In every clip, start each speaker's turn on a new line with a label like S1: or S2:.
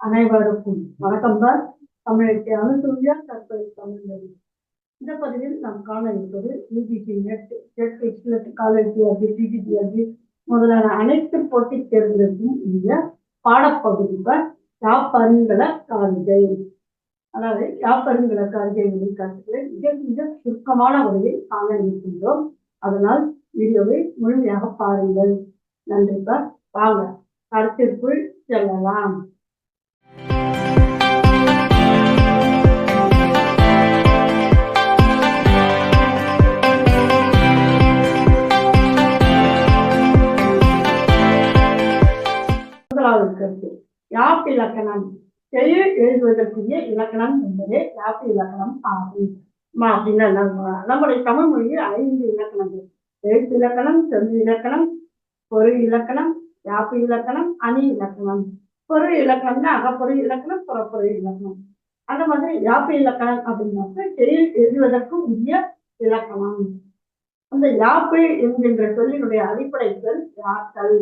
S1: அனைவருக்கும் வணக்கம் தான். தமிழத்தை அனுசூயா தற்போது தமிழ் இந்த பதிவில் நாம் காண இருப்பது UGC NET TET SLET college TRB PGTRB முதலான அனைத்து போட்டித் தேர்வுகளுக்கும் இந்த பாடப்பகுதிகள் யாப்பருங்கல காரிகை அதாவது யாப்பருங்கல காரிகைகளின் கருத்துக்களை மிக மிக சுருக்கமான முறையில் காண இருக்கின்றோம். அதனால் வீடியோவை முழுமையாக பாருங்கள். நன்றி சார். வாங்க கருத்திற்குள் செல்லலாம். முதலாவது கருத்து யாப் இலக்கணம். செயல் எழுதுவதற்குரிய இலக்கணம் என்பதே யாப்பு இலக்கணம் ஆகும். அப்படின்னா நம்ம நம்முடைய தமிழ் மொழியில் ஐந்து இலக்கணங்கள். எழுத்து இலக்கணம் சொல்லு இலக்கணம் பொருள் இலக்கணம் யாப்பு இலக்கணம் அணி இலக்கணம். பொருள் இலக்கணம்னா அகப்பொருள் இலக்கணம் புறப்பொருள் இலக்கணம். அந்த மாதிரி யாப்பு இலக்கணம் அப்படின்னாக்க செயல் எழுதுவதற்கு உரிய இலக்கணம். அந்த யாப்பு என்கின்ற சொல்லினுடைய அடிப்படை சொல் யாத்தல்.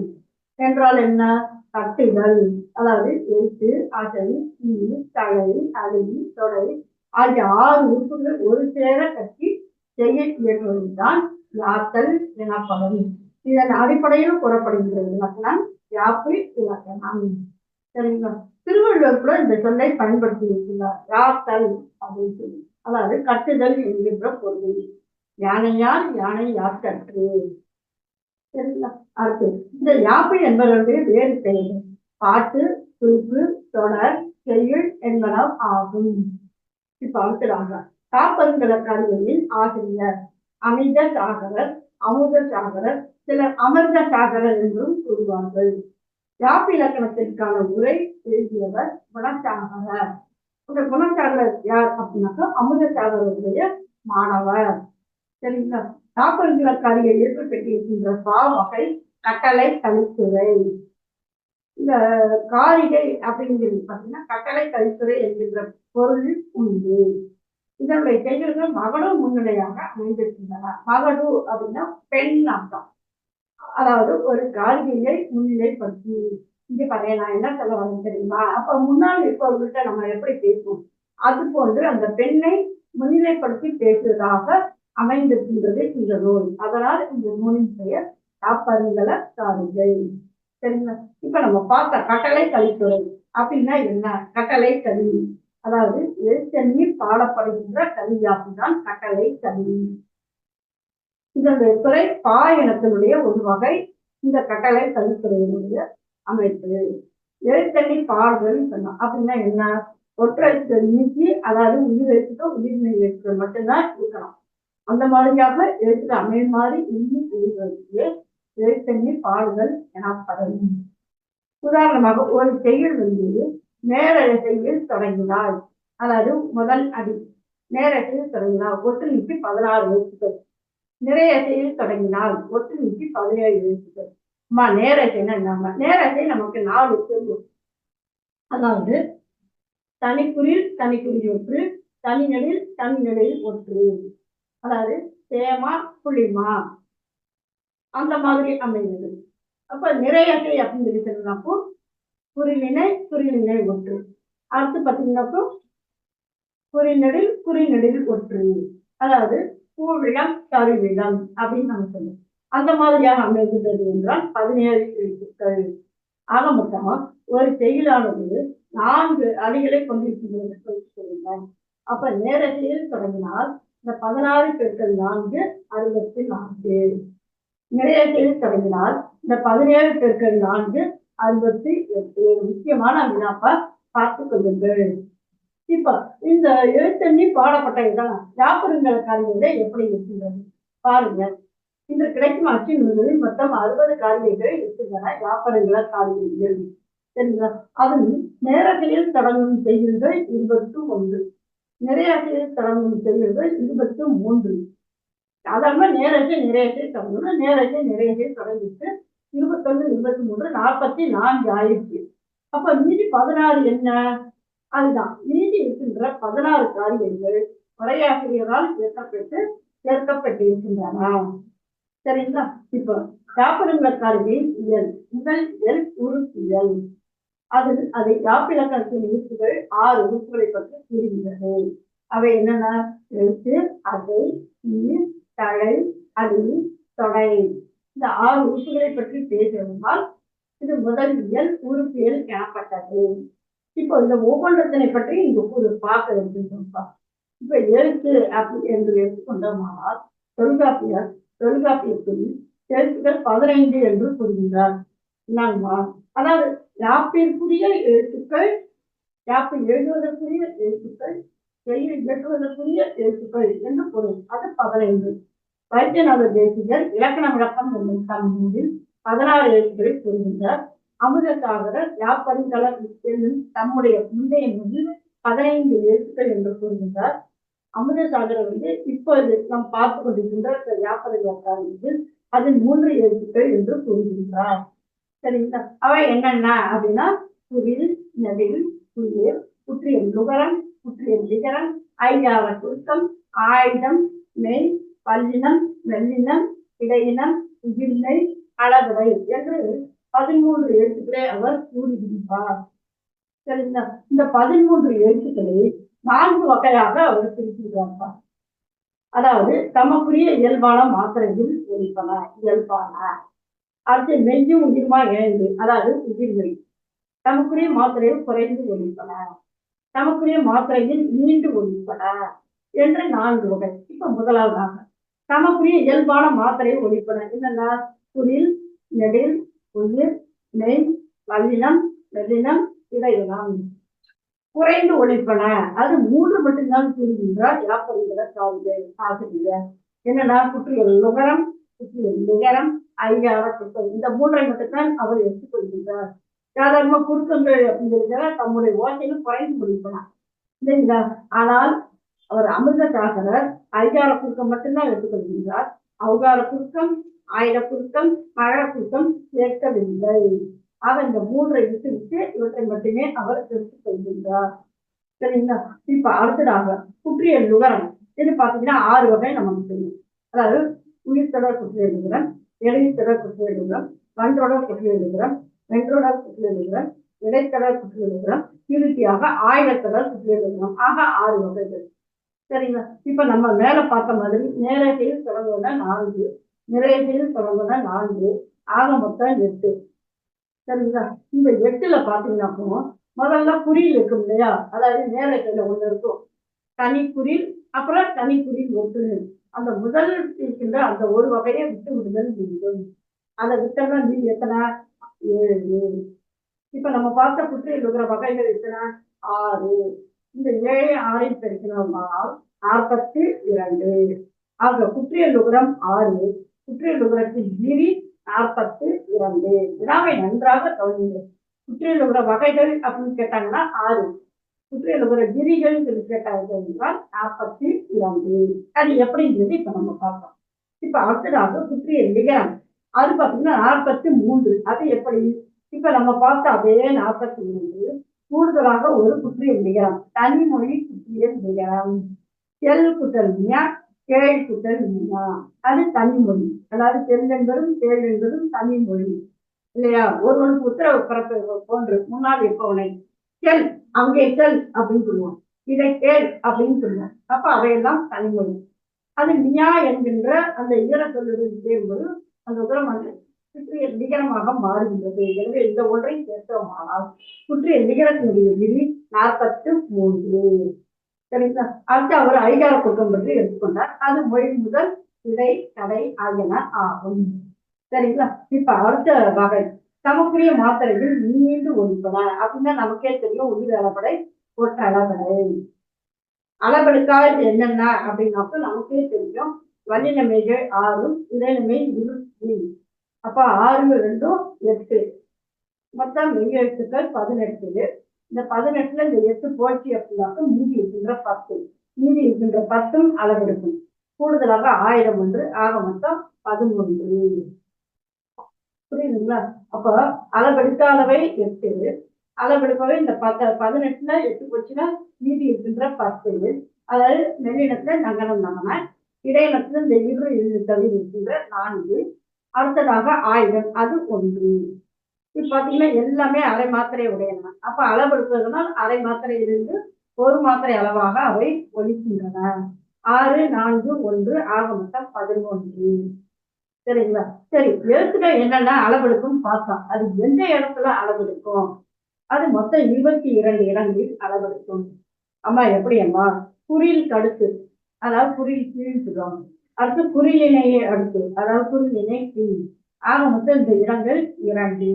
S1: என்றால் என்ன? கட்டுதல் அதாவது எழுத்து அசை கீழ் தலை அடி தொடை ஆகிய ஆறு உறுப்புகள் ஒரு சேர கட்டி செய்ய இயற்றுவதுதான் யாத்தல் எனப்படும். இதன் அடிப்படையில் கூறப்படுகின்ற இலக்கணம் யாப்பு இலக்கணம். சரிங்களா? திருவள்ளுவர் கூட இந்த சொல்லை பயன்படுத்தி இருக்கிறார் யாத்தல் அப்படின்னு சொல்லி. அதாவது கட்டுதல் என்கின்ற பொருள் யானையார் யானை யாத்தற்று அடுத்து இந்த யாப்பு என்பதற்கு வேறு பெயர் பாட்டு குறிப்பு தொடர் செயல் என்பன ஆகும். இப்ப அடுத்ததாக காப்பருங்கல கல்வியில் ஆசிரியர் அமிர்த சாகரர் அமுத சாகரர் சிலர் அமிர்த சாகரர் என்றும் கூறுவார்கள். யாப்பு இலக்கணத்திற்கான உரை எழுதியவர் குணசாகரர். இந்த குணசாகரர் யார் அப்படின்னாக்கா அமுத சாகரருடைய மாணவர். சரிங்களா? காப்பருங்கல கல்வியை ஏற்படுத்தியிருக்கின்ற பா வகை கட்டளை கலித்துறை இந்த காரிகை அப்படிங்கிறது பார்த்தீங்கன்னா கட்டளை கலித்துறை என்கின்ற பொருள் உண்டு. இதனுடைய செயல்கள் மகளும் முன்னிலையாக அமைந்திருக்கின்றன. மகளு அப்படின்னா பெண் அர்த்தம். அதாவது ஒரு காரிகையை முன்னிலைப்படுத்தி. இங்க பாரு நான் என்ன சொல்ல வரேன் தெரியுமா? அப்ப முன்னால் இருப்பவர்கிட்ட நம்ம எப்படி பேசுவோம்? அது போன்று அந்த பெண்ணை முன்னிலைப்படுத்தி பேசுவதாக அமைந்திருக்கின்றது இந்த நூல். அதனால் இந்த நூலின் பெயர் காப்பருங்கல காரிகை சரிங்களா? இப்ப நம்ம பார்த்த கட்டளை கலித்துறை அப்படின்னா என்ன? கட்டளை கல்வி அதாவது எழுத்தண்ணி பாடப்படுகின்ற கல்வியாகுதான் கட்டளை கல்வி இதனுடைய துறை பா இனத்தினுடைய ஒரு வகை இந்த கட்டளை கல்வித்துறையினுடைய அமைப்பு. எழுத்தண்ணி பாடுதல் சொன்னோம் அப்படின்னா என்ன? ஒற்றெழுத்துக்கள் நீக்கி அதாவது உயிர் எழுத்துக்கோ உயிர்மெய் எழுத்துக்கள் மட்டும்தான் இருக்கணும். அந்த மாதிரியாக எழுத்து அமைய மாதிரி இன்னும் எழுதுவதற்கு எழுத்தண்ணி பாடுதல் எனப்படும். உதாரணமாக ஒரு செயல் வந்து நேரழ செய்யில் தொடங்கினாள். அதாவது முதல் அடி நேரத்தில் தொடங்கினாள். ஒட்டு நீக்கி பதினாறு எழுத்துக்கள். நிறைய செயல் தொடங்கினால் ஒட்டு நீக்கி பதினேழு எழுத்துக்கள். அம்மா நேரத்தைன்னா நம்ம நேரத்தை நமக்கு நாலு தெரியும் அதாவது தனிக்குறில் தனிக்குறி ஒன்று தனிநடில் தனிநடில் ஒன்று. அதாவது சேமா புளிமா. அந்த மாதிரி அமைகிறது அப்ப நிறையகை அப்படின்னு சொல்லி சொன்னப்போ குறிநிலை குறிநினை ஒன்று. அடுத்து பார்த்தீங்கன்னாக்கோ குறிநெடில் குறிநெடில் ஒன்று. அதாவது பூவிளம் கருவிளம் அப்படின்னு நம்ம சொல்லுவோம் அந்த மாதிரியாக அமைகிறது என்றால் பதினேழு எழுத்துக்கள் ஆக மொத்தமா ஒரு செயலானது நான்கு அடிகளை கொண்டிருக்கிறது சொல்லி சொல்லுங்கள் அப்ப நேரத்தில் தொடங்கினால் இந்த பதினாறு பெருக்கள் நான்கு அறுபத்தி நான்கு. நிறைய தொடங்கினால் இந்த பதினேழு பெருக்கள் நான்கு அறுபத்தி எட்டு. முக்கியமான வினாப்பா பார்த்து கொள்ளுங்கள். இப்ப இந்த எழுத்தண்ணி பாடப்பட்ட இடம் காரியங்களை எப்படி இருக்கின்றது பாருங்க. இன்று கிடைக்கும் அச்சு நூல்களில் மொத்தம் அறுபது காரியங்கள் இருக்கின்றன வியாபாரங்கள காரியங்கள். சரிங்களா? அதன் நேரத்தையில் தொடங்கும் செய்திகள் இருபத்து ஒன்று. நிறையத்தையில் தொடங்கும் செய்திகள் இருபத்து மூன்று. சாதாரண நேரத்தை நிறையத்தை தொடங்கணும் நேரத்தை நிறையத்தை தொடங்கிட்டு இருபத்தொன்று இருபத்தி மூன்று நாற்பத்தி நான்கு ஆயிடுச்சு அப்ப மீதி பதினாறு என்ன? அதுதான். மீதி இருக்கின்ற பதினாறு காரியங்கள் உரையாசிரியரால் இயக்கப்பட்டு சேர்க்கப்பட்டிருக்கின்றன சரிங்களா? இப்போ காப்பருங்க காரியம் இயல் முதல் இயல் உறுப்பியல் அதில் அதை யாப்பிலக்கணத்தின் உறுப்புகள் ஆறு உறுப்புகளை பற்றி கூறுகின்றது. அவை என்னென்ன எழுத்து அதை ஈர் தழை அடி தொடை. இந்த ஆறு உறுப்புகளை பற்றி பேசுவதால் இது முதலியல் உறுப்பியல் எனப்பட்டது. இப்போ இந்த ஒவ்வொன்றத்தினை பற்றி இங்க ஒரு பார்க்க இருக்கின்றோம்ப்பா இப்ப எழுத்து அப்படி என்று எடுத்துக்கொண்டோமானால் தொல்காப்பியர் தொல்காப்பியத்தில் எழுத்துக்கள் பதினைந்து என்று கூறுகின்றார். என்னங்கம்மா அதாவது யாப்பிற்குரிய எழுத்துக்கள் யாப்பை எழுதுவதற்குரிய எழுத்துக்கள் செய்தி இயற்றுவதற்குரிய எழுத்துக்கள் என்று பொருள். அது பதினைந்து. வைத்தியநாத தேசிகர் இலக்கண விளக்கம் என்னும் தமிழில் நூலில் பதினாறு எழுத்துக்களை கூறுகின்றார். அமிர்தசாகரர் யாப்பரிகலர் என்னும் தம்முடைய முந்தைய நூலில் பதினைந்து எழுத்துக்கள் என்று கூறுகின்றார். அமுதசாகரர் வந்து இப்பொழுது நாம் பார்த்து கொண்டிருக்கின்ற இந்த யாப்பரை வந்து அது மூன்று எழுத்துக்கள் என்று கூறுகின்றார். சரிங்களா? அவை என்னென்ன? அப்படின்னா குவில் நெடில் குளிர் குற்றியல் நுகரம் குற்றியல் விகரம் ஐயாவ சுருக்கம் ஆயுதம் மெய் பல்லினம் வெள்ளினம் இடையினம் உயிர்மை அளவுடை என்று பதிமூன்று எழுத்துக்களை அவர் கூறுகின்றார். சரிங்களா? இந்த பதிமூன்று எழுத்துக்களை நான்கு வகையாக அவர் பிரிக்கின்றார். அதாவது தமக்குரிய இயல்பான மாத்திரையில் ஒழிப்பன இயல்பான அடுத்து நெஞ்சும் உயிர்மா இணைந்து அதாவது உயிர்மை தமக்குரிய மாத்திரையில் குறைந்து ஒழிப்பன தமக்குரிய மாத்திரையில் நீண்டு ஒழிப்பன என்று நான்கு வகை. இப்ப முதலாவதாக தமக்குரிய இயல்பான மாத்திரையை ஒழிப்பன என்னென்ன குரில் நெடில் உயிர் நெய் வல்லினம் வெள்ளினம் இடையினம் குறைந்து ஒழிப்பன அது மூன்று மட்டும்தான் கூறுகின்றார் யாப்பறிகிற சார்பு ஆசிரியர் என்னன்னா குற்றியல் நுகரம் நிகரம் ஐயார இந்த மூன்றை மட்டும்தான் அவர் எடுத்துக்கொள்கின்றார் சாதாரணமா குறுக்கங்கள் அப்படிங்கிறத தம்முடைய ஓசையில் குறைந்து முடிப்பனார் இல்லைங்களா? ஆனால் அவர் அமிர்தசாகரர் ஐகார குறுக்கம் மட்டும்தான் எடுத்துக்கொள்கின்றார் அவகார குறுக்கம் ஆயிர குறுக்கம் மழை குறுக்கம் சேர்க்கவில்லை ஆக இந்த மூன்றை விட்டு விட்டு இவற்றை மட்டுமே அவர் எடுத்துக்கொள்கின்றார் சரிங்களா? இப்ப அடுத்ததாக குற்றியல் நுகரம். இது பாத்தீங்கன்னா ஆறு வகை நமக்கு தெரியும். அதாவது உயிர்த்தொடர் குற்றியல் எழுதுகிறேன் எளியத்தொடர் குற்றியல் நுகரம் வன்றொடர் குற்றியல் நுகரம் வென்றொடர் குற்றியல் நுகரம் இடைத்தொடர் குற்றியல் நுகரம் இறுதியாக ஆயிரத்தொடர் குற்றியல் எழுதுகிறோம் ஆக ஆறு வகைகள். சரிங்களா? இப்ப நம்ம மேல பார்த்த மாதிரி நேரத்தில் தொடங்குன நான்கு நிறையத்தில் தொடங்குன நான்கு ஆக மொத்தம் எட்டு. சரிங்களா? இந்த எட்டுல பாத்தீங்கன்னா முதல்ல குறியில் இருக்கும் இல்லையா? அதாவது நேரத்தில் ஒன்று இருக்கும். தனி குறில் அப்புறம் தனி குறில் ஒட்டுன்னு அந்த முதல் இருக்கின்ற அந்த ஒரு வகையை விட்டு விடுதல் வேண்டும். அந்த விட்டம்னா மீதி எத்தனை? ஏழு. இப்ப நம்ம பார்த்த குற்றியில் இருக்கிற வகைகள் எத்தனை? ஆறு. இந்த ஏழை ஆறை பெருக்கினோம்னால் நாற்பத்தி இரண்டு. ஆக குற்றியல் உகரம் ஆறு குற்றியல் உகரத்தின் விரி நாற்பத்தி இரண்டு. வினாவை நன்றாக கவனிங்க குற்றியல் உகர வகைகள் அப்படின்னு கேட்டாங்கன்னா ஆறு. சுற்றியுள்ள உகர விரிகள் என்றால் நாற்பத்தி இரண்டு. அது எப்படிங்கிறது இப்ப நம்ம பார்ப்போம் இப்ப அடுத்ததாக குற்றியல் நிகரம் அது பார்த்தீங்கன்னா நாற்பத்தி மூன்று. அது எப்படி? இப்ப நம்ம பார்த்த அதே நாற்பத்தி மூன்று கூடுதலாக ஒரு குற்றியல் நிகரம் தனிமொழி குற்றியல் நிகரம் செல் குற்றல் மியா கேள் குற்றல் மியா அது தனிமொழி அதாவது செல் என்பதும் கேள் என்பதும் தனிமொழி இல்லையா? ஒருவனுக்கு உத்தரவு பிறப்பு போன்று முன்னால் இருப்பவனை. செல் அங்கே செல் அப்படின்னு சொல்லுவான். இதை கேள் அப்படின்னு சொல்லுவேன். அப்ப அவையெல்லாம் தனிமொழி அது நியா என்கின்ற அந்த ஈர சொல்லுடன் சேரும்போது அந்த உத்தரம் வந்து சுற்றிய நிகரமாக மாறுகின்றது. எனவே இந்த ஒன்றை சேர்த்தோமானால் சுற்றிய நிகரத்தினுடைய விதி நாற்பத்து மூன்று. சரிங்களா? அடுத்து அவர் அதிகார குற்றம் பற்றி எடுத்துக்கொண்டார். அது மொழி முதல் இடை தடை ஆகியன ஆகும். சரிங்களா? இப்ப அடுத்த வகை. தமக்குரிய மாத்திரைகள் நீண்டு ஒழிப்பன அப்படின்னா நமக்கே தெரியும் உயிர் அளபடை ஒற்ற அளபடை அளபெடுக்காது என்னென்ன அப்படின்னாக்க நமக்கே தெரியும். வல்லினமைகள் ஆறும் இடைநிலை இருபத்தி அப்ப ஆறு ரெண்டும் எட்டு. மொத்தம் மெய் எழுத்துக்கள்? பதினெட்டு. இந்த பதினெட்டுல இந்த எட்டு போச்சு அப்படின்னாக்க மீதி இருக்கின்ற பத்து. மீதி இருக்கின்ற பத்தும் அளவெடுக்கும். கூடுதலாக ஆயிரம் ஒன்று. ஆக மொத்தம் பதிமூன்று. புரியுதுங்களா? அப்போ அளவெடுத்த எட்டு. அளவெடுப்பவை இந்த பத்த பதினெட்டுல எட்டு போச்சுன்னா மீதி இருக்கின்ற பத்து. அதாவது நெல்லினத்துல நகரம் நகன இடையினத்துல இந்த இரு இரு தவிர இருக்கின்ற நான்கு. அடுத்ததாக ஆயுதம் அது ஒன்று. இப்ப பாத்தீங்கன்னா எல்லாமே அரை மாத்திரை உடையன. அப்ப அளவெடுப்பதனால் அரை மாத்திரையிலிருந்து ஒரு மாத்திரை அளவாக அவை ஒலிக்கின்றன ஆறு நான்கு ஒன்று ஆக மொத்தம் பதினொன்று. சரிங்களா? சரி எழுத்துக்கள் என்னென்ன அளவெடுக்கும் பார்த்தோம் அது எந்த இடத்துல அளவெடுக்கும்? அது மொத்தம் இருபத்தி இரண்டு இடங்களில் அளவெடுக்கும். அம்மா எப்படி அம்மா? குறியில் கடுத்து அதாவது குறியில் கீழ் சொல்லுவாங்க அடுத்து குறிலினையை அடுத்து அதாவது குறிலினை கீழ் ஆக மொத்தம் இந்த இடங்கள் இரண்டு.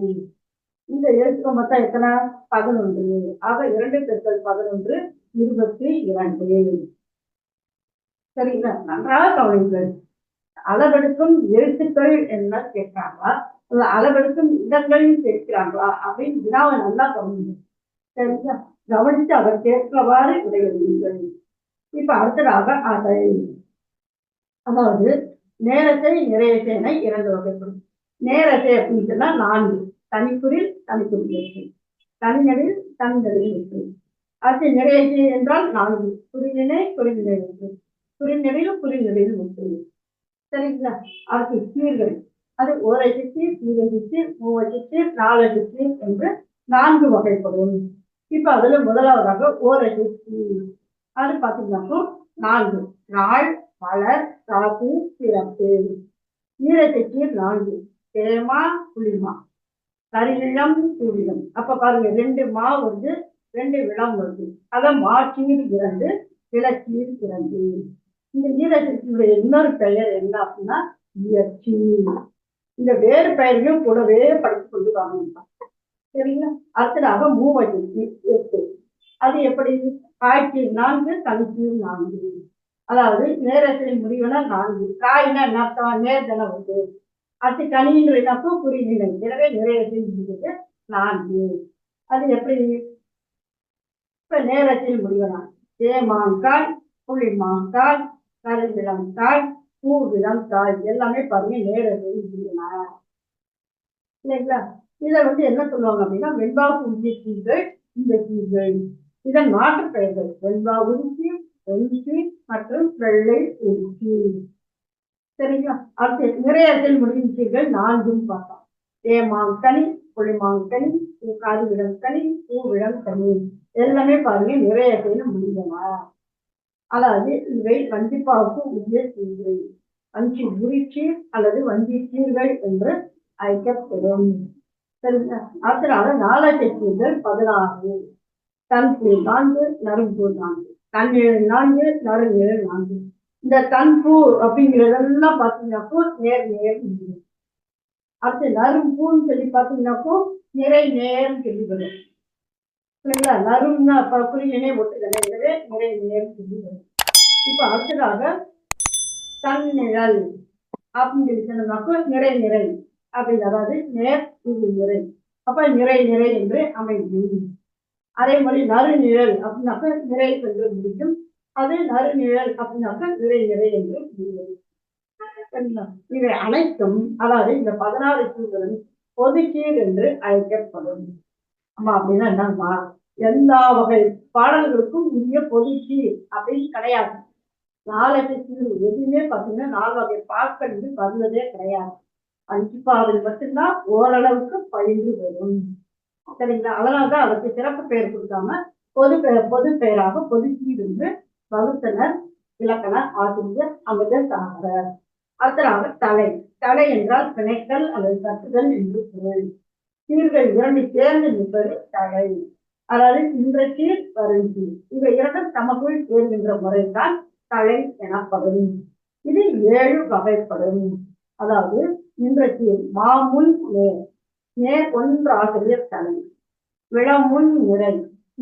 S1: இந்த எழுத்துக்கள் மொத்தம் எத்தனை? பதினொன்று. ஆக இரண்டு பெருக்கள் பதினொன்று இருபத்தி இரண்டு. சரிங்களா? நன்றாக கவனிங்கள் அளவெடுக்கும் எழுத்துக்கள் என்ன கேட்கிறாங்களா? அளவெடுக்கும் இடங்களையும் கேட்கிறாங்களா? அப்படின்னு வினாவை நல்லா கவனிங்க. சரிங்களா? கவனித்து அவர் கேட்கிறவாறு விடையெழுதுங்கள் இப்ப அடுத்ததாக அதை அதாவது நேரத்தை நிறையசேனை இரண்டு வகைப்படும். நேரத்தை அப்படின்னு சொன்னா நான்கு. தனிக்குறில் தனிக்குறி இருக்கு தனிநடில் தனிநடில் இருக்கு அடுத்து நிறையசை என்றால் நான்கு. குறிநிலை குறிநிலை வெற்றி குறிநெடியில் குறிநெடியில் வெற்றி சரிங்களா? அதுக்கு சீர்கள் அது ஒரு சீர் மூணு சீர் மூவச்சு சீர் நாலச்சு என்று நான்கு வகைப்படும். இப்ப அதுல முதலாவதாக ஓரச்சு சீர் அது பார்த்தீங்கன்னாக்கோ நான்கு. நாள் மலர் காசு சிறப்பு. ஈரச்சு நான்கு. தேமா புளிமா கரிநிலம் சூரியம் அப்ப பாருங்க ரெண்டு மா வந்து ரெண்டு விளம் வருது. அதான் மாச்சீர் இரண்டு விளச்சீர் இரண்டு. இந்த ஈரத்தினுடைய இன்னொரு பெயர் என்ன அப்படின்னா இயற்சி இந்த வேறு பெயரையும் கூடவே படித்து கொண்டு வாங்க சரிங்களா? அடுத்ததாக மூவஜி எட்டு. அது எப்படி? காய்ச்சி நான்கு தனிச்சு நான்கு. அதாவது நேரத்தில் முடிவுனா நான்கு. காய்னா என்ன அர்த்தம் நேர்தன வந்து அடுத்து கனின்றப்போ குறியினை எனவே நிறையத்தில் முடிவது நான்கு. அது எப்படி? இப்ப நேரத்தில் முடிவனா தேமாங்காய் புளிமாங்காய் கருவிளங்காய் பூவிளங்காய் எல்லாமே பாருங்க நேரத்தில் இல்லைங்களா? இதை வந்து என்ன சொல்லுவாங்க அப்படின்னா வெண்பா உருச்சி சீர்கள் இந்த சீர்கள் இதன் மாற்று பெயர்கள் வெண்பா உருச்சி வெஞ்சி மற்றும் வெள்ளை உருச்சி சரிங்களா? அடுத்து நிறையத்தில் முடியும் சீர்கள் நான்கும் பார்த்தோம் ஏமாங்கனி புளிமாங்கனி காதுவிடம் கனி பூவிடம் கனி எல்லாமே பாருங்க நிறையத்தில் முடிந்தன அதாவது இவை வந்திப்பாவுக்கு உரிய சீர்கள் வஞ்சி உரிச்சி அல்லது வஞ்சி சீர்கள் என்று அழைக்கப்படும். அதனால அடுத்ததாக நாலாட்டு பதினாறு. தன்பு நான்கு நரும்பு நான்கு. தண்ணீர் நான்கு நறுநீர் நான்கு. இந்த தன்பூ அப்படிங்கிறதெல்லாம் பார்த்தீங்கன்னாக்கோ நேர் நேர் அடுத்து நரும்பூன்னு சொல்லி பார்த்தீங்கன்னாக்கோ நிறை நேர்னு சொல்லி வரும். சரிங்களா நறும்னா குறியினை ஒட்டுதலை எனவே நிறை நேரம் சொல்லி வரும் இப்போ அடுத்ததாக தன்னிழல் அப்படின்னு சொல்லி சொன்னோம்னாக்கோ நிறை நிறை. அப்படின்னு அதாவது நேர் இது நிறை. அப்ப நிறை நிறை என்று அமையும் அதே மாதிரி நறுநிழல் அப்படின்னாக்க நிறை என்று முடியும் அது நறுநிழல் அப்படின்னாக்க நிறை நிறை என்று முடியும். இவை அனைத்தும் அதாவது இந்த பதினாறு சீர்களும் பொதுச்சீர் என்று அழைக்கப்படும். அம்மா அப்படின்னா என்னம்மா? எல்லா வகை பாடல்களுக்கும் உரிய பொதுச்சி அப்படின்னு கிடையாது. நாலு எதுவுமே பார்த்தீங்கன்னா நாலு வகை பாக்கள் வந்து வருவதே கிடையாது. அஞ்சு பாடல் மட்டும்தான் ஓரளவுக்கு பயின்று வரும். சரிங்களா? அதனாலதான் அதற்கு சிறப்பு பெயர் கொடுக்காம பொது பெயர் பொது பெயராக பொதுச்சீர் என்று வகுத்தனர் இலக்கண ஆசிரியர் அமிர்த சாகர் அடுத்ததாக தலை. தலை என்றால் பிணைத்தல் அல்லது கட்டுதல் என்று பொருள். சீர்கள் இரண்டு சேர்ந்து நிற்பது தலை. அதாவது இந்த சீர் வரும் சீர் இவை இரண்டும் தமக்குள் சேர்கின்ற முறைதான் தலை எனப்படும். இது ஏழு வகைப்படும். அதாவது இந்த சீர் மாமுன் நேர் நேர் ஒன்று ஆசிரியர் தலை விளமுன் நிறை.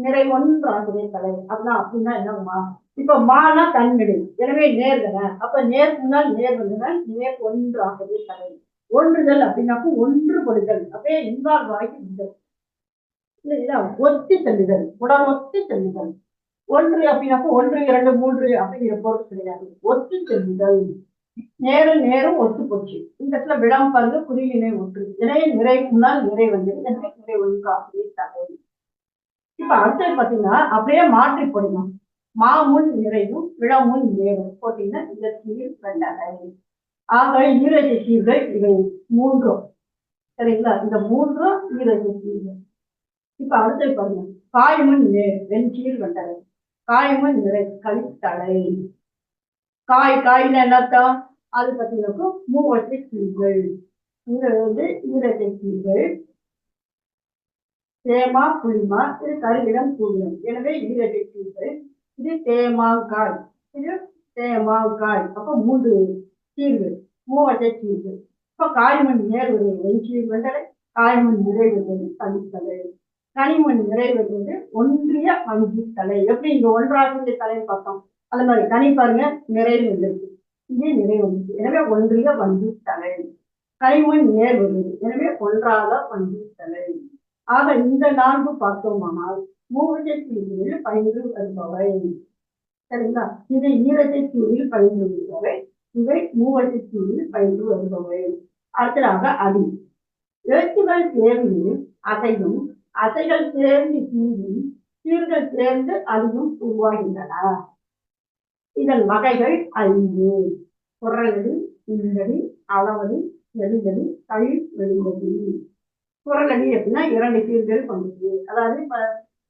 S1: நிறை ஒன்று ஆசிரியர் தலை. அப்படின்னா அப்படின்னா என்னம்மா இப்ப மானா தன்னிடை. எனவே நேர்தன அப்ப நேர் முன்னால் நேர் வந்தன நேர் ஒன்று ஆசிரியர் தலை. ஒன்றுதல் அப்படின்னாக்க ஒன்றுபடுதல் அப்படியே இன்வால்வ் ஆகி இருந்தது இல்லைங்களா ஒத்தி செல்லுதல் உடல் ஒத்தி செல்லுதல் ஒன்று அப்படின்னாக்க ஒன்று இரண்டு மூன்று அப்படிங்கிற பொருள் கிடையாது. ஒத்தி செல்லுதல் நேரும் நேரும் ஒத்து போச்சு. இந்த இடத்துல விடாம பாருங்க குறியினை ஒன்று. இணைய நிறை முன்னால் நிறை வந்து எனவே நிறை ஒழுங்கா அப்படின்னு தலை. இப்ப அடுத்தது பாத்தீங்கன்னா அப்படியே மாற்றி போடணும். மாமுன் நிறைவும் விழமுன் நேரும். போட்டீங்கன்னா இந்த கீழ் வெண்டலை ஆக ஈரடி சீர்கள் இவை மூன்றும். சரிங்களா? இந்த மூன்றும் ஈரஜி சீர்கள் இப்ப அடுத்து பாருங்க. காயமன் நேர் வெண்சீர் வண்டரை காயமன் நிறை கழித்தலை. காய் காய்னா என்னத்தான் அது பார்த்தீங்கன்னாக்கா மூவற்றை கீழ்கள். இங்க வந்து ஈரத்தை கீழ்கள். தேமா புளிமா இது கருவிடம் கூடும். எனவே ஈரத்தை கீழ்கள். இது தேமாங்காய். இது தேமாங்காய். அப்போ மூன்று கீழ்கள் மூவற்றை கீழ்கள் இப்போ காய்மண் நேர் ஒரு வெண்சீர் வண்டரை காய்மண் நிறைவது கழித்தலை கனிமண் நிறைவது ஒன்றிய வங்கி தலை. எப்படி இங்க ஒன்றாக தலைன்னு பார்த்தோம்? அந்த மாதிரி கனி பாருங்க நிறைவு வந்திருக்கு. இங்கே நிறைவு வந்துருக்கு. எனவே ஒன்றிய வங்கி தலை. கனிமண் நேர்வது எனவே ஒன்றாக வங்கி தலை. ஆக இந்த நான்கு பார்த்தோமானால் மூவகை தீவில் பயின்று வருபவை. சரிங்களா? இது ஈரத்தை தீவில் பயின்று வருபவை. இவை மூவகை தீவில் பயின்று வருபவை. அடுத்ததாக அடி. எழுத்துகள் சேர்ந்து அசையும் அசைகள் சேர்ந்து சீரும் சீர்கள் சேர்ந்து அடியும் உருவாகின்றன. இதன் வகைகள் ஐந்து குரலடி உள்ளடி அளவடி வெளிவடி கழி வெளிவடி குரலடி அப்படின்னா இரண்டு சீர்கள் கொண்டது. அதாவது இப்ப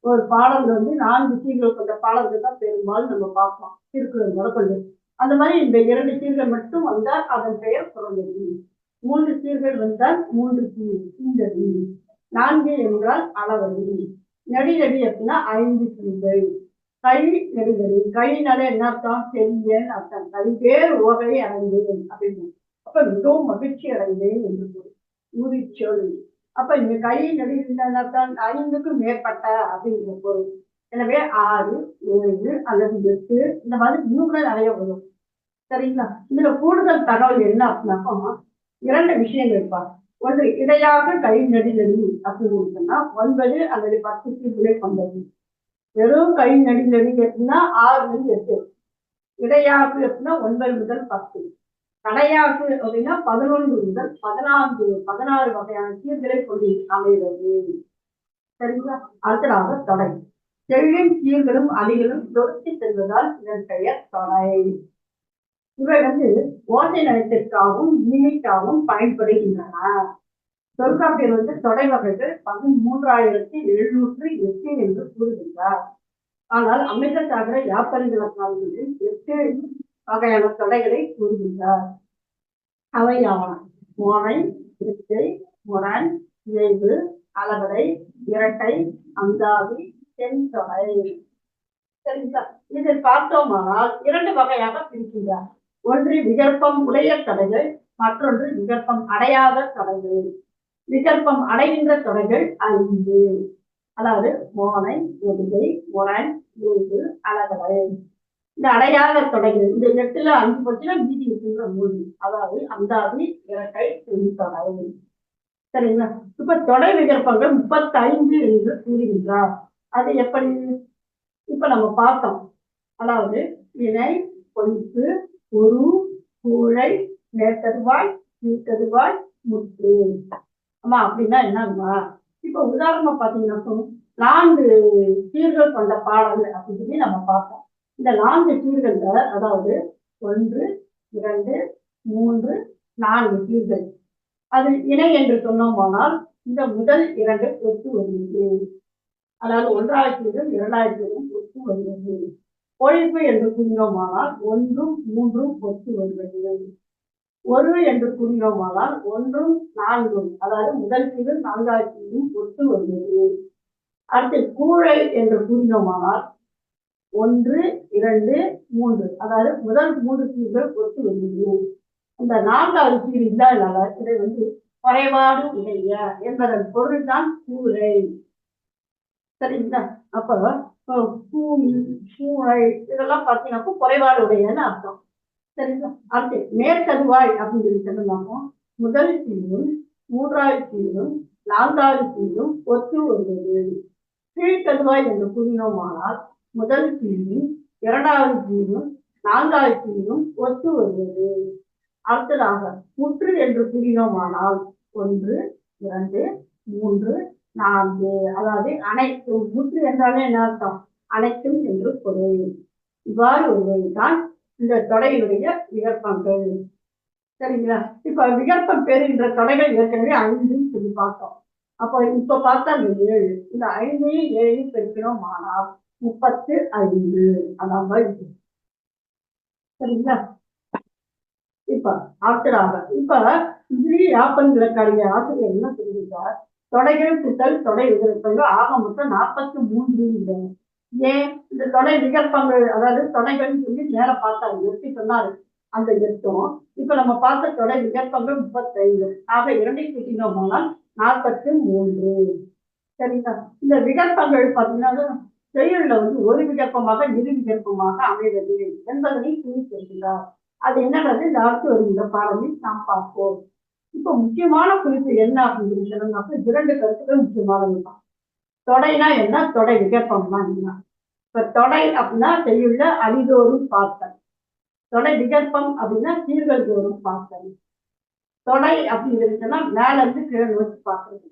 S1: ஒரு பாடல் வந்து நான்கு சீர்கள் கொண்ட பாடல்கள் தான் பெரும்பாலும் நம்ம பார்ப்போம். திருக்குறள் முதற்கொண்டு. அந்த மாதிரி இந்த இரண்டு சீர்கள் மட்டும் வந்தால் அதன் பெயர் குரலடி மூன்று சீர்கள் வந்தால் மூன்று சீர் சிந்தடி நான்கு என்றால் அளவடி நெடிலடி அப்படின்னா ஐந்து சீர்கள். கை நெடுங்கடி கையினால என்ன அர்த்தம்? செல்லியன் அர்த்தம். கை பேர் உவகை அடைந்தேன் அப்படின்னு. அப்ப மிகவும் மகிழ்ச்சி அடைந்தேன் என்று பொருள். உரிச்சொல் அப்ப இந்த கை நெடுகின்ற ஐந்துக்கும் மேற்பட்ட அப்படிங்கிற பொருள். எனவே ஆறு ஏழு அல்லது எட்டு இந்த மாதிரி இன்னும் கூட நிறைய வரும். சரிங்களா? இதுல கூடுதல் தகவல் என்ன அப்படின்னாக்கா இரண்டு விஷயங்கள் இருப்பா ஒன்று இடையாக கை நெடுநெடி அப்படின்னு சொன்னா ஒன்பது அல்லது பத்துக்கு விலை கொண்டது. வெறும் கை நடி எப்படின்னா ஆறு எட்டு. இடையாகு அப்படின்னா ஒன்பது முதல் பத்து. கடையாகு அப்படின்னா பதினொன்று முதல் பதினான்கு பதினாறு வகையான சீர்களை கொண்டு அமைகிறது சரிங்களா? அடுத்ததாக தொடை. செழின் சீர்களும் அடிகளும் தொடுத்து செல்வதால் இதன் பெயர் தொடை. இவை வந்து ஓசை நலத்திற்காகவும் இனிமைக்காகவும் பயன்படுகின்றன. தொல்காப்பியர் வந்து தொடை வகைகள் பதிமூன்றாயிரத்தி எழுநூற்று எட்டு என்று கூறுகின்றார். ஆனால் அமிர்தசாகர சாகர எட்டு வகையான தொடைகளை கூறுகின்றார். அவையாவன மோனை இருக்கை முரண் இயல்பு அளவடை இரட்டை அந்தாதி தென் தொடை. சரிங்களா? இதில் பார்த்தோமானால் இரண்டு வகையாக பிரிக்கின்றார். ஒன்று விகற்பம் உடைய தடைகள் மற்றொன்று விகற்பம் அடையாத தடைகள் விகற்பம் அடைகின்ற தொடைகள் ஐந்து. அதாவது மோனை எதிரை முரண் ஏது அளவடை இந்த அடையாத தொடைகள் இந்த எட்டுல அஞ்சு பட்சம் மீதி இருக்கின்ற மூணு அதாவது அந்தாதி இரட்டை தொழிற்தொடை சரிங்களா? இப்ப தொடை விகற்பங்கள் முப்பத்தைந்து என்று கூறுகின்றார். அது எப்படி? இப்ப நம்ம பார்த்தோம். அதாவது இணை பொய்ப்பு ஒரு கூழை நேர்த்தருவாய் நீட்டருவாய் முற்று. ஆமா அப்படின்னா என்னம்மா? இப்ப உதாரணமா பாத்தீங்கன்னா நான்கு சீர்கள் கொண்ட பாடல் அப்படின்னு சொல்லி நம்ம பார்ப்போம். இந்த நான்கு சீர்கள்ல அதாவது ஒன்று இரண்டு மூன்று நான்கு சீர்கள். அது இணை என்று சொன்னோமானால் இந்த முதல் இரண்டு ஒத்து வருகிறது. அதாவது ஒன்றாயிரத்தி இரண்டாயிரத்தி ஒத்து வருகிறது. ஒழிப்பு என்று கூறினோமானால் ஒன்றும் மூன்றும் ஒத்து வருவது ஒரு என்று கூறினோமானால் ஒன்றும் நான்கும் அதாவது முதல் கீழ் நான்காவது கீழும் ஒத்து வருகிறது அடுத்து கூழை என்று கூறினோமானால் ஒன்று இரண்டு மூன்று அதாவது முதல் மூன்று சீர்கள் ஒத்து வருகிறது அந்த நான்காவது சீர் இல்லாதனால இதை வந்து குறைபாடு உடைய என்பதன் பொருள் தான் கூரை சரிங்களா? அப்போ பூமி இதெல்லாம் பார்த்தீங்கன்னா குறைபாடு உடையன்னு அர்த்தம். சரிங்களா? அடுத்து மேற்கருவாய் அப்படின்னு சொல்லி சொல்லலாமோ முதல் சீரும் மூன்றாவது சீரும் நான்காவது சீரும் ஒத்து வருவது. கீழ்கருவாய் என்று கூறினோமானால் முதல் சீரும் இரண்டாவது சீரும் நான்காவது சீரும் ஒத்து வருவது. அடுத்ததாக முற்று என்று கூறினோமானால் ஒன்று இரண்டு மூன்று நான்கு. அதாவது அனைத்தும் முற்று என்றாலே என்ன அர்த்தம்? அனைத்தும் என்று பொருள். இவ்வாறு ஒருவரைதான் இந்த தொடையினுடைய விகற்பங்கள். சரிங்களா? இப்ப விகற்பம் பெறுகின்ற தொடைகள் ஏற்கனவே ஐந்துன்னு சொல்லி பார்த்தோம். அப்போ இப்ப பார்த்தா இந்த ஏழு. இந்த ஐந்தையும் ஏழையும் பெருக்கிறோம் ஆனால் முப்பத்து ஐந்து. அதான் இது சரிங்களா? இப்ப ஆசிராக இப்ப இதுலயே யாப்பன்களுக்கான ஆசிரியர் என்ன சொல்லியிருக்கார்? தொடைகள் தொடை விகற்பங்கள் ஆக மொத்தம் நாற்பத்தி மூன்று ஏன்? இந்த தொடை விகற்பங்கள் அதாவது தொடைகள்னு சொல்லி மேல பார்த்தா எட்டு சொன்னாரு அந்த எட்டும். இப்ப நம்ம பார்த்த தொடை விகற்பங்கள் முப்பத்தைந்து. ஆக இரண்டையும் கூட்டினோம்னால் நாற்பத்தி மூன்று. சரிங்களா? இந்த விகற்பங்கள் பார்த்தீங்கன்னா செயல்ல வந்து ஒரு விகற்பமாக இரு விகற்பமாக அமைவது என்பதனை குறிப்பிடுகிறார். அது என்னன்றது இந்த அடுத்து வருகின்ற பாடலில் நாம் பார்ப்போம். இப்ப முக்கியமான குறிப்பு என்ன அப்படின்னு சொன்னோம்னாக்க இரண்டு கருத்துக்கள் முக்கியமானது தான். தொடைனா என்ன? தொடை விகற்பம்னா என்ன? இப்ப தொடை அப்படின்னா செய்யுள்ள அடிதோறும் பார்த்தல். தொடை விகற்பம் அப்படின்னா சீர்கள் தோறும் பார்த்தல். தொடை அப்படின்னு மேல இருந்து கீழே நோக்கி பார்க்கறது.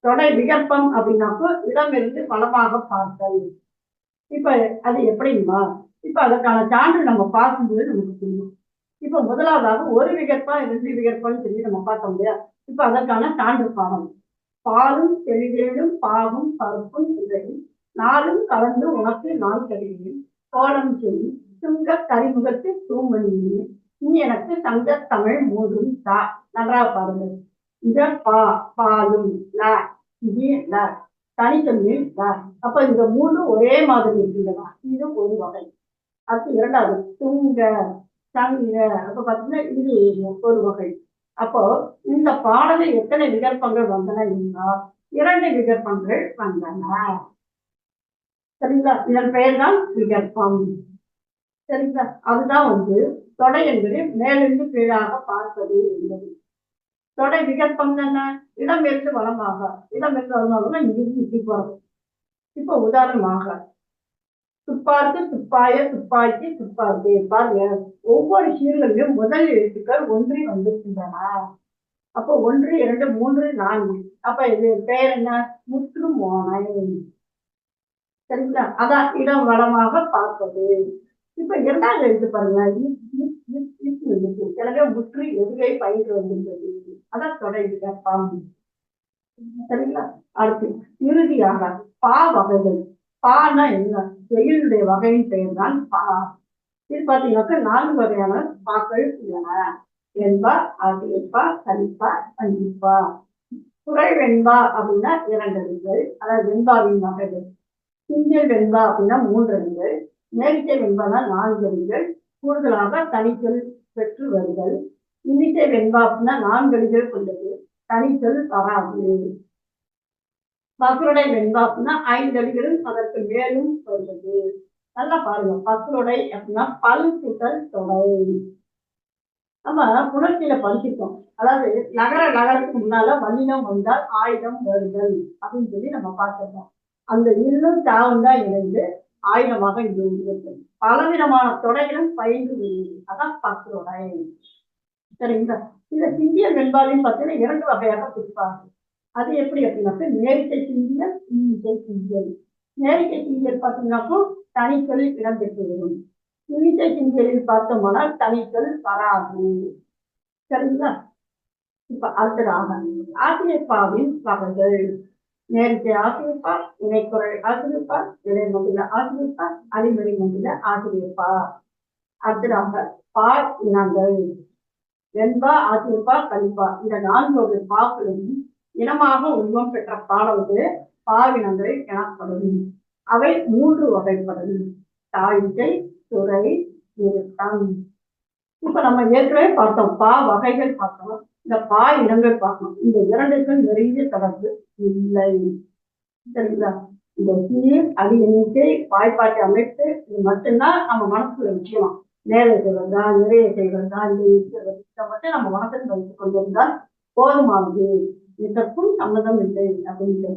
S1: தொடை விகற்பம் அப்படின்னாக்கோ இடமிருந்து பலமாக பார்த்தல். இப்ப அது எப்படிங்களா இப்ப அதற்கான சான்று நம்ம பார்க்கும்போது நமக்கு தெரியும் இப்ப முதலாவதாக ஒரு விகற்பா ரெண்டு விகற்பம்னு சொல்லி நம்ம பார்க்க முடியாது இப்ப அதற்கான சான்று பாடம் பாலும் தெளிவேலும் பாகும் பருப்பும் இதையும் நாளும் கலந்து உனக்கு நாள் கருவியும் கோலம் செய்யும் சுங்க கரிமுகத்து தூமணியே நீ எனக்கு தங்க தமிழ் மூதும் தா நன்றா பாருங்கள். இந்த பா பாலும் ல இது ல. தனித்தன்மை ல. அப்ப இந்த மூணு ஒரே மாதிரி இருக்கின்றன. இது ஒரு வகை. அடுத்து இரண்டாவது துங்க சங்க அப்ப பாத்தீங்கன்னா இது ஒரு வகை. அப்போ இந்த பாடலில் எத்தனை விகற்பங்கள் வந்தன என்றால் இரண்டு விகற்பங்கள் வந்தன. சரிங்களா? இதன் பெயர் தான் விகற்பம். சரிங்களா? அதுதான் வந்து தொடை என்பது மேலிருந்து கீழாக பார்ப்பது என்பது. தொடை விகற்பம் என்ன? இடமிருந்து வளமாக இடமிருந்து வளமாக இங்கிருந்து இப்படி போறது இப்போ உதாரணமாக துப்பாக்கு துப்பாய துப்பாக்கி துப்பாக்கு பாருங்க. ஒவ்வொரு சீர்களிலும் முதல் எழுத்துக்கள் ஒன்றி வந்திருக்கின்றன. அப்போ ஒன்று இரண்டு மூன்று நான்கு. அப்ப இது பெயர் என்ன? முற்று மோனை சரிங்களா? அதான் இடம் வளமாக பார்ப்பது இப்ப இரண்டாவது எழுத்து பாருங்க. எனவே முற்று எதுகை பயிர் வந்திருந்தது அதான் தொடங்கி பாம்பு. சரிங்களா? அடுத்து இறுதியாக பா வகைகள். பானா என்ன? வெயிலுடைய வகையின் பெயர் தான் பா. இது பாத்தீங்கன்னாக்கா நான்கு வகையான பாக்கள் உள்ளன. என்பா ஆகியப்பா கலிப்பா கண்டிப்பா குறை வெண்பா அப்படின்னா இரண்டு அடிகள் அதாவது வெண்பாவின் வகைகள். சிங்கிள் வெண்பா அப்படின்னா மூன்று அடிகள் நேரிசை வெண்பானா நான்கு அடிகள் கூடுதலாக தனிச்சொல் பெற்று வருதல். இன்னிசை வெண்பா அப்படின்னா நான்கு அடிகள் கொண்டது. தனிச்சொல் வராது. பசுருடை வெண்பா அப்படின்னா ஐந்து அடிகளும் அதற்கு மேலும் வருவது நல்லா பாருங்க பசுருடை அப்படின்னா பல் கூட்டல் தொடை. நம்ம புணர்ச்சியில படிச்சிருக்கோம். அதாவது நகர நகரத்துக்கு முன்னால வல்லினம் வந்தால் ஆயுதம் வருதல் அப்படின்னு சொல்லி நம்ம பார்த்துருக்கோம். அந்த இருளும் தாவும் தான் இணைந்து ஆயுதமாக இங்கு உள்ளது பலவிதமான தொடைகளும் பயின்று வருகிறது அதான் பசுரோடை. சரிங்களா? இந்த சிந்திய வெண்பாலையும் பார்த்தீங்கன்னா இரண்டு வகையாக பிரிப்பார்கள். அது எப்படி அப்படின்னாக்க நேரிக்கை சிந்தியல் இன்னிசை சிந்தியல். நேரிக்கை சிந்தியல் பார்த்தீங்கன்னாக்கோ தனிச்சொல் இடம்பெற்று வரும் இன்னிசை சிந்தியலில் பார்த்தோம்னா தனிச்சொல் வராது. சரிங்களா? இப்ப அடுத்ததாக ஆசிரியப்பாவின் வகைகள் நேரிக்கை ஆசிரியப்பா இணைக்குறை ஆசிரியப்பா இடைமொழியில ஆசிரியப்பா அடிமொழி மொழியில ஆசிரியப்பா அடுத்ததாக பா இனங்கள். வெண்பா ஆசிரியப்பா கழிப்பா இந்த நான்கு வகை பாக்களும் இனமாக உருவம் பெற்ற பாலவது பாவினங்கள் எனப்படும். அவை மூன்று வகைப்படும். தாய்ச்சை துறை நிறுத்தம் இப்ப நம்ம ஏற்கனவே பார்த்தோம். பா வகைகள் பார்த்தோம். இந்த பா இனங்கள் பார்த்தோம். இந்த இரண்டுக்கும் நெருங்கிய தொடர்பு இல்லை. சரிங்களா? இந்த சீர் அது எண்ணிக்கை வாய்ப்பாட்டை அமைத்து இது மட்டும்தான் நம்ம மனசுல விஷயம் நேர தான் நிறைய செய்வதா தான் இதை மட்டும் நம்ம மனசுக்கு வைத்துக் கொண்டிருந்தால் போதுமானது. இதற்கும் சம்மதம் இல்லை அப்படின்ட்டு.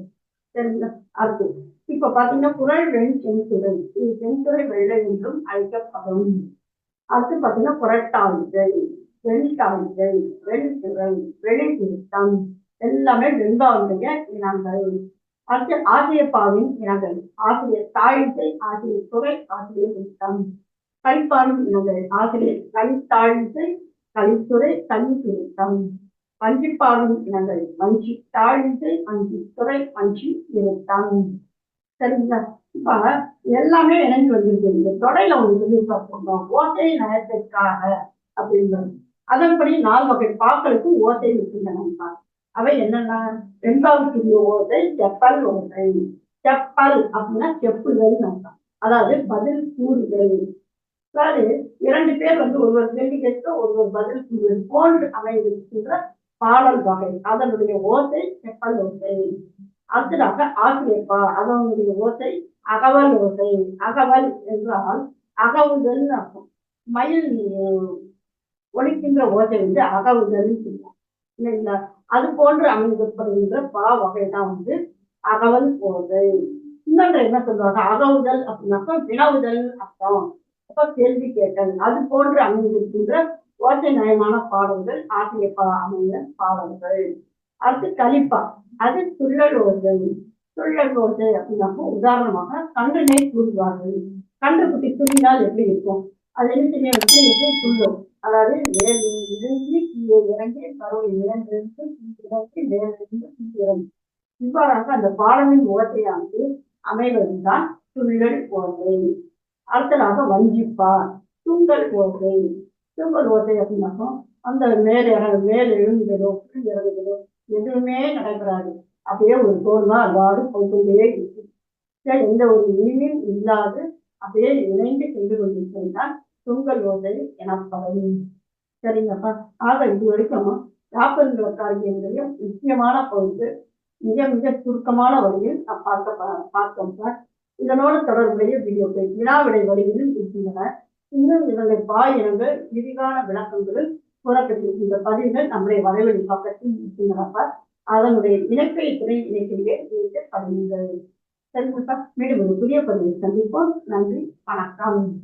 S1: சரிங்களா? அடுத்து இப்ப பாத்தீங்கன்னா குரல் வெண் செஞ்சுரை இது செஞ்சுரை வெள்ளை என்றும் அழைக்கப்படும். அடுத்து பாத்தீங்கன்னா புரட்டாளிகள் வெண்தாளிகள் வெண்துறை வெளித்திருத்தம் எல்லாமே வெண்பாவுடைய இனங்கள். அடுத்து ஆசிரியப்பாவின் இனங்கள். ஆசிரியர் தாழிசை ஆசிரியர் துறை ஆசிரியர் திருத்தம். கலிப்பாடும் இனங்கள். ஆசிரியர் கலித்தாழிசை கலித்துறை தனி திருத்தம் வஞ்சிப்பாடும் இனங்கள் வஞ்சி தாழ்ந்து வஞ்சி துறை வஞ்சி திருத்தம் சரிங்களா? இப்ப எல்லாமே இணைஞ்சு வந்திருக்கு. இந்த தொடையில ஒன்று சொல்லி பார்ப்போம் ஓசை நயத்திற்காக அப்படின்றது. அதன்படி நாலு வகை பாக்களுக்கு ஓசை இருக்கின்றன அவை என்னென்ன ரெண்டாவது ஓசை செப்பல் ஓசை. செப்பல் அப்படின்னா செப்புகள் அர்த்தம். அதாவது பதில் கூறுகள். அதாவது இரண்டு பேர் வந்து ஒருவர் கேள்வி கேட்க ஒருவர் பதில் கூறுவது போன்று அமைந்திருக்கின்ற பாடல் வகை. அதனுடைய ஓசை செப்பல் ஓசை. அடுத்ததாக ஆசிரியப்பா. அதனுடைய ஓசை அகவல் ஓசை. அகவல் என்றால் அகவுதல் அர்த்தம். மயில் ஒழிக்கின்ற ஓசை வந்து அகவுதல் சொல்லுவோம். இல்லைங்களா? அது போன்று அமைந்தப்படுகின்ற பா வகை தான் வந்து அகவல் ஓசை. இன்னொன்று என்ன சொல்லுவாங்க? அகவுதல் அப்படின்னாக்கா வினவுதல் அர்த்தம். அப்ப கேள்வி கேட்டல் அது போன்று அமைந்திருக்கின்ற ஓட்ட நயமான பாடல்கள் ஆசிரியப்பா அமைந்த பாடல்கள். அடுத்து கலிப்பா. அது துள்ளல் ஓசை துள்ளல் ஓசை அப்படின்னாக்கா உதாரணமாக கன்றினை கூறுவார்கள். கன்று குட்டி துள்ளினால் எப்படி இருக்கும்? அது என்ன வச்சு எப்படி துள்ளும்? அதாவது இறங்கி இருந்து கீழே இறங்கி கருவை மேலிருந்து இறங்கி மேலிருந்து இறங்கி. இவ்வாறாக அந்த பாடலின் ஓசையானது அமைவதுதான் துள்ளல் ஓசை அடுத்ததாக வஞ்சிப்பா. துங்கல் ஓசை தூங்கல் ஓட்டை அப்படின்னாக்கா அந்த மேலே மேலே எழுந்ததோ கீழ் எதுவுமே நடக்கிறாரு அப்படியே ஒரு தோல்மா அவ்வாறு போய்கொண்டே இருக்கு எந்த ஒரு இனிமையும் இல்லாது அப்படியே இணைந்து சென்று கொண்டிருக்கிறதுதான் தூங்கல் ஓசை எனப்படும். சரிங்கப்பா. ஆக இது வரைக்கும் யாப்பெருங்கிற காரியங்களையும் முக்கியமான பகுதி மிக மிக சுருக்கமான வழியில் நான் பார்க்க பா- பார்த்தோம் சார். இதனோடு தொடர்புடைய வீடியோக்கள் வினாவிடை வழியிலும் இருக்கின்றன. இன்னும் இதனுடைய பாய் இனங்கள் விரிவான விளக்கங்களில் கூறப்பட்டிருக்கின்ற பதிவுகள் நம்முடைய வலைவழி பக்கத்தில் இருக்கின்றனப்பா அதனுடைய இணைப்பை துணை இணைப்பிலே பதிவுகள் சரிங்கப்பா மீண்டும் ஒரு புதிய பதிவை சந்திப்போம். நன்றி. வணக்கம்.